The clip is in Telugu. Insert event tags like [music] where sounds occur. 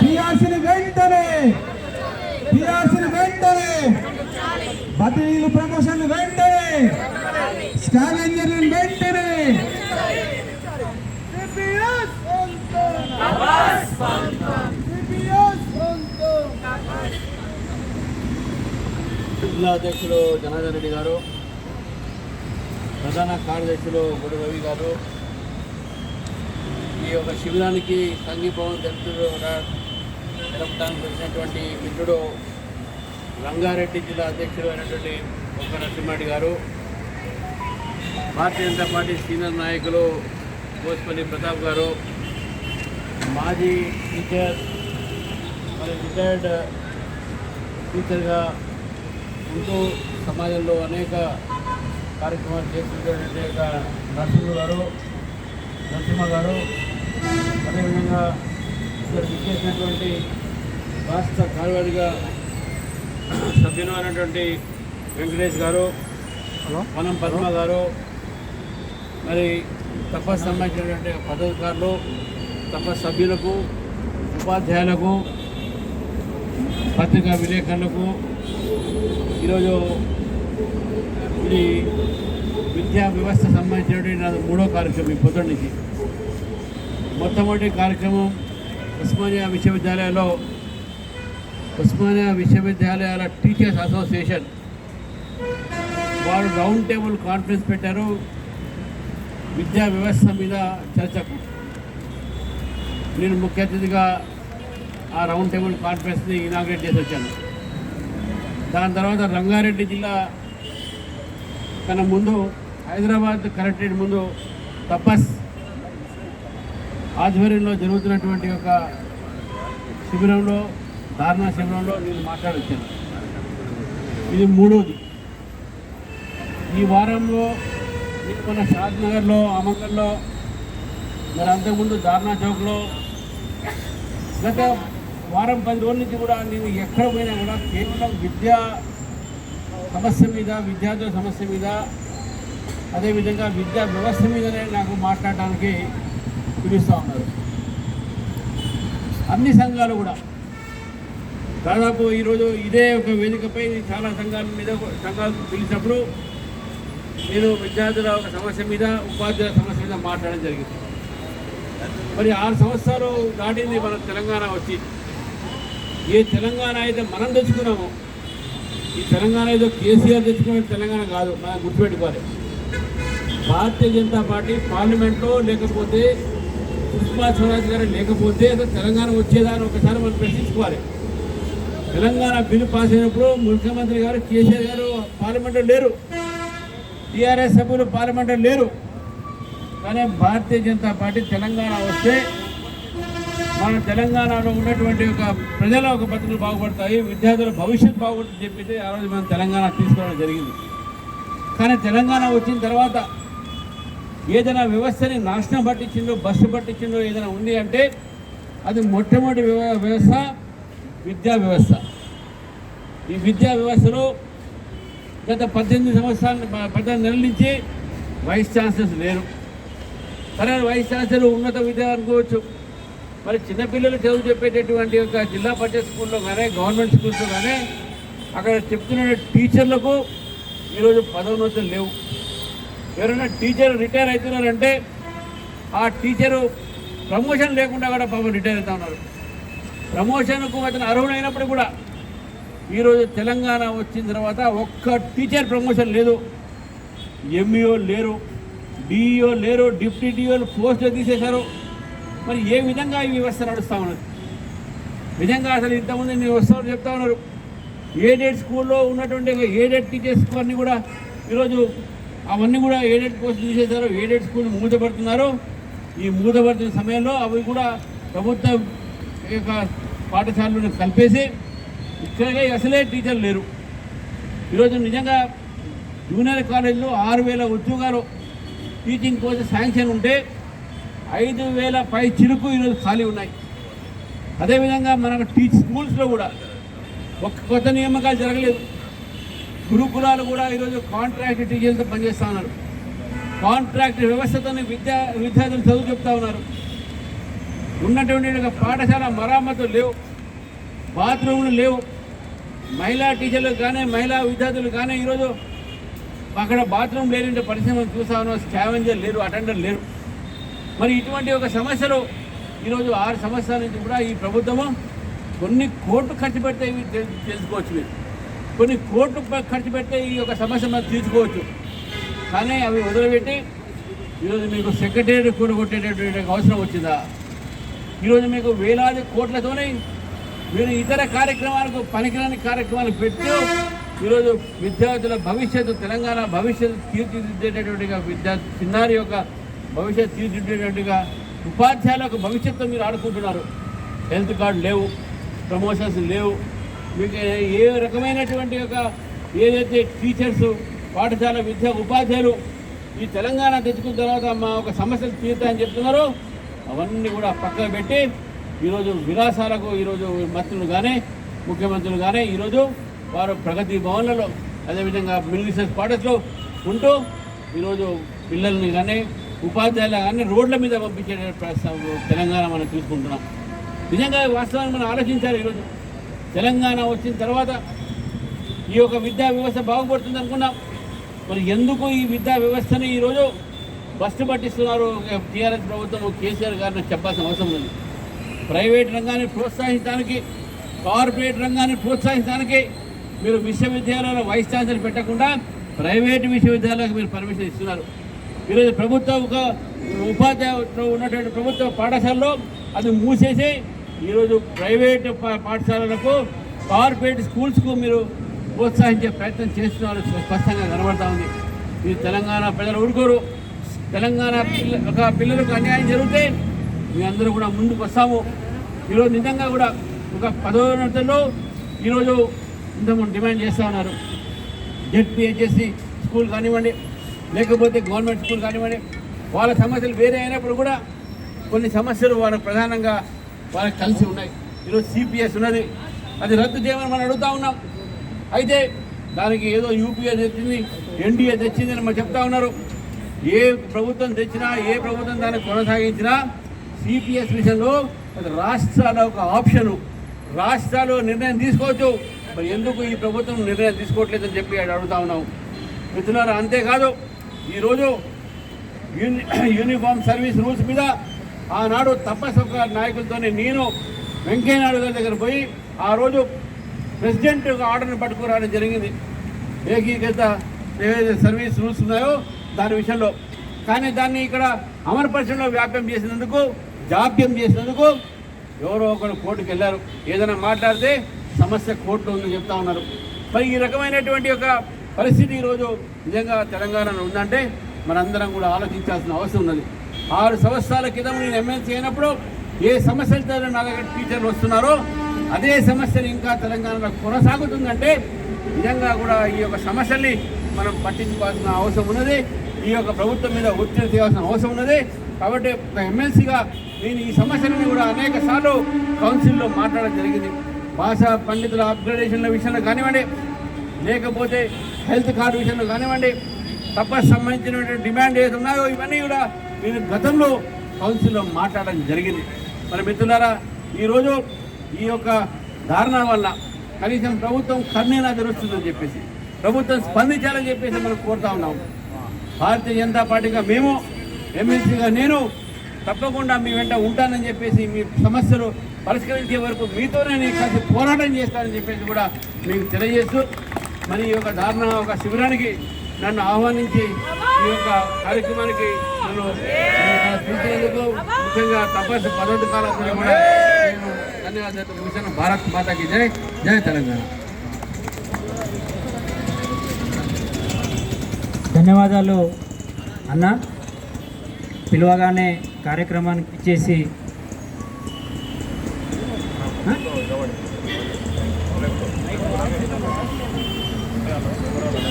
పిఆర్సీని వెంటనే పిఆర్సీని వెంటనే బదిలీలు ప్రమోషన్లు వెంటనే స్కావెంజర్లను వెంటనే. జిల్లా అధ్యక్షులు జనార్దన్ రెడ్డి గారు ప్రధాన కార్యదర్శులు గుడి రవి గారు ఈ యొక్క శిబిరానికి సంఘీభావం తెలుపుతూ తెలపడానికి వచ్చినటువంటి మిత్రుడు రంగారెడ్డి జిల్లా అధ్యక్షుడు అయినటువంటి ఒక్క నరసింహారెడ్డి గారు భారతీయ జనతా పార్టీ సీనియర్ నాయకులు కోసిపల్లి ప్రతాప్ గారు మాజీ టీచర్ మరి రిటైర్డ్ టీచర్గా ఉంటూ సమాజంలో అనేక కార్యక్రమాలు చేస్తున్నటువంటి యొక్క నరసింహ గారు నరసింహ గారు అదేవిధంగా ఇక్కడ విచ్చేసినటువంటి రాష్ట్ర కార్యవారిగా సభ్యులు అయినటువంటి వెంకటేష్ గారు వనం పద్మ గారు మరి తపస్సు సంబంధించినటువంటి పదవికారులు తపస్సు సభ్యులకు ఉపాధ్యాయులకు పత్రికా విలేకరులకు ఈరోజు ఇది విద్యా వ్యవస్థ సంబంధించినటువంటి నాది మూడో కార్యక్రమం ఈ పొద్దున్న నుంచి. మొట్టమొదటి కార్యక్రమం ఉస్మానియా విశ్వవిద్యాలయంలో ఉస్మానియా విశ్వవిద్యాలయాల టీచర్స్ అసోసియేషన్ వారు రౌండ్ టేబుల్ కాన్ఫరెన్స్ పెట్టారు. విద్యా వ్యవస్థ మీద చర్చకు. నేను ముఖ్య అతిథిగా ఆ రౌండ్ టేబుల్ కాన్ఫరెన్స్ని ఇనాగ్రేట్ చేసి వచ్చాను. దాని తర్వాత రంగారెడ్డి జిల్లా కన్నా ముందు హైదరాబాద్ కలెక్టరేట్ ముందు తపస్ ఆధ్వర్యంలో జరుగుతున్నటువంటి ఒక శిబిరంలో ధారణా శిబిరంలో నేను మాట్లాడొచ్చాను. ఇది మూడోది. ఈ వారంలో మన షాద్నగర్లో అమంగల్లో మరి అంతకుముందు ధారణా చౌక్లో గత వారం పది రోజుల నుంచి కూడా నేను ఎక్కడ పోయినా కూడా కేవలం విద్యా సమస్య మీద విద్యార్థుల సమస్య మీద అదేవిధంగా విద్యా వ్యవస్థ మీదనే నాకు మాట్లాడడానికి పిలుస్తూ ఉన్నారు. అన్ని సంఘాలు కూడా దాదాపు ఈరోజు ఇదే ఒక వేదికపై చాలా సంఘాల మీద సంఘాలు పిలిచినప్పుడు నేను విద్యార్థుల ఒక సమస్య మీద ఉపాధ్యాయుల సమస్య మీద మాట్లాడడం జరిగింది. మరి ఆరు సంవత్సరాలు దాటింది మన తెలంగాణ వచ్చి. ఏ తెలంగాణ అయితే మనం తెచ్చుకున్నామో ఈ తెలంగాణ ఏదో కేసీఆర్ తెచ్చుకునే తెలంగాణ కాదు మనం గుర్తుపెట్టుకోవాలి. భారతీయ జనతా పార్టీ పార్లమెంట్లో లేకపోతే సుష్మా స్వరాజ్ గారు లేకపోతే తెలంగాణ వచ్చేదాన్ని ఒకసారి మనం ప్రశ్నించుకోవాలి. తెలంగాణ బిల్లు పాస్ అయినప్పుడు ముఖ్యమంత్రి గారు కేసీఆర్ గారు పార్లమెంట్లో లేరు. టీఆర్ఎస్ సభ్యులు పార్లమెంట్లో లేరు. కానీ భారతీయ జనతా పార్టీ తెలంగాణ వస్తే మన తెలంగాణలో ఉన్నటువంటి ఒక ప్రజల ఒక బతుకులు బాగుపడతాయి విద్యార్థుల భవిష్యత్తు బాగుంటుంది చెప్పితే ఆ రోజు మనం తెలంగాణ తీసుకోవడం జరిగింది. కానీ తెలంగాణ వచ్చిన తర్వాత ఏదైనా వ్యవస్థని నాశనం పట్టించిందో బస్సు పట్టించిందో ఏదైనా ఉంది అంటే అది మొట్టమొదటి వ్యవస్థ విద్యా వ్యవస్థ. ఈ విద్యా వ్యవస్థలో గత పద్దెనిమిది సంవత్సరాలు పద్దెనిమిది నెలల నుంచి వైస్ ఛాన్సలర్స్ లేరు. సరే వైస్ ఛాన్సలర్ ఉన్నత విద్య అనుకోవచ్చు మరి చిన్నపిల్లలు చదువు చెప్పేటటువంటి ఒక జిల్లా పరిషత్ స్కూల్లో కానీ గవర్నమెంట్ స్కూల్స్లో కానీ అక్కడ చెప్తున్న టీచర్లకు ఈరోజు పదోన్నతులు లేవు. ఎవరైనా టీచర్ రిటైర్ అవుతున్నారంటే ఆ టీచరు ప్రమోషన్ లేకుండా కూడా పాపం రిటైర్ అవుతా ఉన్నారు. ప్రమోషన్కు అతను అర్హుడైనప్పుడు కూడా ఈరోజు తెలంగాణ వచ్చిన తర్వాత ఒక్క టీచర్ ప్రమోషన్ లేదు. ఎంఈఓ లేరు డిఈఓ లేరు డిప్యూటీ డిఓలు పోస్టులు తీసేశారు. మరి ఏ విధంగా ఈ వ్యవస్థ నడుస్తూ ఉన్నది? నిజంగా అసలు ఇంతకుముందు నేను వస్తామని చెప్తా ఉన్నారు? ఏడెడ్ స్కూల్లో ఉన్నటువంటి ఏడెడ్ టీచర్స్ అన్నీ కూడా ఈరోజు అవన్నీ కూడా ఏడెడ్ పోస్టులు తీసేశారు. ఏడెడ్ స్కూల్ మూతపడుతున్నారు. ఈ మూతపడుతున్న సమయంలో అవి కూడా ప్రభుత్వం యొక్క పాఠశాలను కలిపేసి ఇక్కడే అసలే టీచర్లు లేరు. ఈరోజు నిజంగా జూనియర్ కాలేజీలో ఆరు వేల ఉద్యోగాలు టీచింగ్ కోసం శాంక్షన్ ఉంటే ఐదు వేల పై చిరుకు ఈరోజు ఖాళీ ఉన్నాయి. అదేవిధంగా మనకు టీచ్ స్కూల్స్లో కూడా ఒక్క కొత్త నియామకాలు జరగలేదు. గురుకులాలు కూడా ఈరోజు కాంట్రాక్ట్ టీచర్లతో పనిచేస్తూ ఉన్నారు. కాంట్రాక్ట్ వ్యవస్థతో విద్యా విద్యార్థులు చదువు చెప్తా ఉన్నారు. ఉన్నటువంటి ఒక పాఠశాల మరామతులు లేవు. బాత్రూములు లేవు. మహిళా టీచర్లు కానీ మహిళా విద్యార్థులు కానీ ఈరోజు అక్కడ బాత్రూమ్ లేని పరిశ్రమలు చూసాను స్కావెంజర్ లేరు అటెండర్ లేరు. మరి ఇటువంటి ఒక సమస్యలు ఈరోజు ఆరు సంవత్సరాల నుంచి కూడా ఈ ప్రభుత్వము కొన్ని కోట్లు ఖర్చు పెడితే ఇవి తెలుసుకోవచ్చు మీరు. కొన్ని కోట్లు ఖర్చు పెడితే ఈ యొక్క సమస్య మనం తీర్చుకోవచ్చు. కానీ అవి వదిలిపెట్టి ఈరోజు మీకు సెక్రటరీ కూడగొట్టేటటువంటి అవసరం వచ్చిందా? ఈరోజు మీకు వేలాది కోట్లతోనే మీరు ఇతర కార్యక్రమాలకు పనికిరాని కార్యక్రమాలు పెట్టు ఈరోజు విద్యార్థుల భవిష్యత్తు తెలంగాణ భవిష్యత్తు తీర్చిదిద్దేటటువంటిగా విద్యా చిన్నారి యొక్క భవిష్యత్తు తీర్చిదిద్దేటట్టుగా ఉపాధ్యాయుల యొక్క భవిష్యత్తు మీరు ఆడుకుంటున్నారు. హెల్త్ కార్డు లేవు ప్రమోషన్స్ లేవు. మీకు ఏ- రకమైనటువంటి ఒక ఏదైతే టీచర్స్ పాఠశాల విద్యా ఉపాధ్యాయులు ఈ తెలంగాణ తెచ్చుకున్న తర్వాత మా ఒక సమస్యలు తీరుతాయని చెప్తున్నారో అవన్నీ కూడా పక్కన పెట్టి ఈరోజు విలాసాలకు ఈరోజు మంత్రులు కానీ ముఖ్యమంత్రులు కానీ ఈరోజు వారు ప్రగతి భవన్లలో అదేవిధంగా మిల్లీసెస్ పాటస్లో ఉంటూ ఈరోజు పిల్లల్ని కానీ ఉపాధ్యాయులు కానీ రోడ్ల మీద పంపించే తెలంగాణ మనం చూసుకుంటున్నాం నిజంగా వాస్తవాన్ని మనం ఆలోచించాలి ఈరోజు. తెలంగాణ వచ్చిన తర్వాత ఈ యొక్క విద్యా వ్యవస్థ బాగుపడుతుంది అనుకున్నాం మరి ఎందుకు ఈ విద్యా వ్యవస్థని ఈరోజు ఫస్ట్ పట్టిస్తున్నారు టీఆర్ఎస్ ప్రభుత్వం కేసీఆర్ గారిని చెప్పాల్సిన అవసరం ఉంది ప్రైవేట్ రంగాన్ని ప్రోత్సహించడానికి కార్పొరేట్ రంగాన్ని ప్రోత్సహించడానికి మీరు విశ్వవిద్యాలయాల వైస్ ఛాన్సలర్ పెట్టకుండా ప్రైవేట్ విశ్వవిద్యాలయాలకు మీరు పర్మిషన్ ఇస్తున్నారు. ఈరోజు ప్రభుత్వ ఒక ఉపాధ్యాయులు ఉన్నటువంటి ప్రభుత్వ పాఠశాలలో అది మూసేసి ఈరోజు ప్రైవేట్ పా- పాఠశాలలకు కార్పొరేట్ స్కూల్స్కు మీరు ప్రోత్సహించే ప్రయత్నం చేస్తున్నారు. స్పష్టంగా కనబడతా ఉంది. ఈ తెలంగాణ ప్రజలు ఊరుకోరు. తెలంగాణ పిల్ల ఒక పిల్లలకు అన్యాయం జరిగితే మీ అందరూ కూడా ముందుకు వస్తాము. ఈరోజు నిజంగా కూడా ఒక పదోన్నతలో ఈరోజు ఇంతకుముందు డిమాండ్ చేస్తూ ఉన్నారు. జెడ్పిహెచ్ఎస్సి స్కూల్ కానివ్వండి లేకపోతే గవర్నమెంట్ స్కూల్ కానివ్వండి వాళ్ళ సమస్యలు వేరే అయినప్పుడు కూడా కొన్ని సమస్యలు వాళ్ళ ప్రధానంగా వాళ్ళకి కలిసి ఉన్నాయి. ఈరోజు సిపిఎస్ ఉన్నది. అది రద్దు చేయమని మనం అడుగుతా ఉన్నాం. అయితే దానికి ఏదో యూపీఏ తెచ్చింది ఎన్డీఏ తెచ్చింది అని మనం చెప్తా ఉన్నారు. ఏ ప్రభుత్వం తెచ్చినా ఏ ప్రభుత్వం దాన్ని కొనసాగించినా సిపిఎస్ మిషన్లో రాష్ట్రాల ఒక ఆప్షను. రాష్ట్రాలు నిర్ణయం తీసుకోవచ్చు. మరి ఎందుకు ఈ ప్రభుత్వం నిర్ణయం తీసుకోవట్లేదని చెప్పి అడుగుతా ఉన్నాం. మిత్రులారా అంతేకాదు ఈరోజు యూని [clears throat] యూనిఫామ్ సర్వీస్ రూల్స్ మీద ఆనాడు తప్పసొక్క నాయకులతోనే నేను వెంకయ్యనాయుడు గారి దగ్గర పోయి ఆ రోజు ప్రెసిడెంట్ ఒక ఆర్డర్ని పట్టుకురావడం జరిగింది. ఏకీకృత ఏవైతే సర్వీస్ రూల్స్ ఉన్నాయో దాని విషయంలో. కానీ దాన్ని ఇక్కడ అమరపరచంలో వ్యాప్యం చేసినందుకు జాప్యం చేసినందుకు ఎవరో ఒకరు కోర్టుకు వెళ్ళారు. ఏదైనా మాట్లాడితే సమస్య కోర్టులో ఉందని చెప్తా ఉన్నారు. మరి ఈ రకమైనటువంటి ఒక పరిస్థితి ఈరోజు నిజంగా తెలంగాణలో ఉందంటే మనందరం కూడా ఆలోచించాల్సిన అవసరం ఉన్నది. ఆరు సంవత్సరాల క్రితం నేను ఎమ్మెల్సీ అయినప్పుడు ఏ సమస్యలతో నా దగ్గర టీచర్లు వస్తున్నారో అదే సమస్యలు ఇంకా తెలంగాణలో కొనసాగుతుందంటే నిజంగా కూడా ఈ యొక్క సమస్యల్ని మనం పట్టించుకోవాల్సిన అవసరం ఉన్నది. ఈ యొక్క ప్రభుత్వం మీద ఒత్తిడి చేయాల్సిన అవసరం ఉన్నది. కాబట్టి ఎమ్మెల్సీగా నేను ఈ సమస్యలను కూడా అనేక సార్లు కౌన్సిల్లో మాట్లాడడం జరిగింది. భాషా పండితుల అప్గ్రేడేషన్ల విషయంలో కానివ్వండి లేకపోతే హెల్త్ కార్డు విషయంలో కానివ్వండి తప్ప సంబంధించినటువంటి డిమాండ్ ఏది ఉన్నాయో ఇవన్నీ కూడా నేను గతంలో కౌన్సిల్లో మాట్లాడడం జరిగింది. మరి మిత్రులారా ఈరోజు ఈ యొక్క దారుణం వల్ల కనీసం ప్రభుత్వం కన్నీనా తెరుస్తుందని చెప్పేసి ప్రభుత్వం స్పందించాలని చెప్పేసి మనం కోరుతా ఉన్నాం. భారతీయ జనతా పార్టీగా మేము ఎమ్మెల్సీగా నేను తప్పకుండా మీ వెంట ఉంటానని చెప్పేసి మీ సమస్యలు పరిష్కరించే వరకు మీతోనే నేను కలిసి పోరాటం చేస్తానని చెప్పేసి కూడా మీకు తెలియజేస్తూ మరి ఈ యొక్క దారుణ ఒక శిబిరానికి నన్ను ఆహ్వానించి ఈ యొక్క కార్యక్రమానికి నన్ను పిలిచినందుకు ముఖ్యంగా తపస్సు పదవి కాలం కూడా నేను ధన్యవాదాలు ముగిసిన భారత్ మాతాకి జై జై తెలంగాణ. ధన్యవాదాలు అన్న. పిలవగానే కార్యక్రమానికి ఇచ్చేసి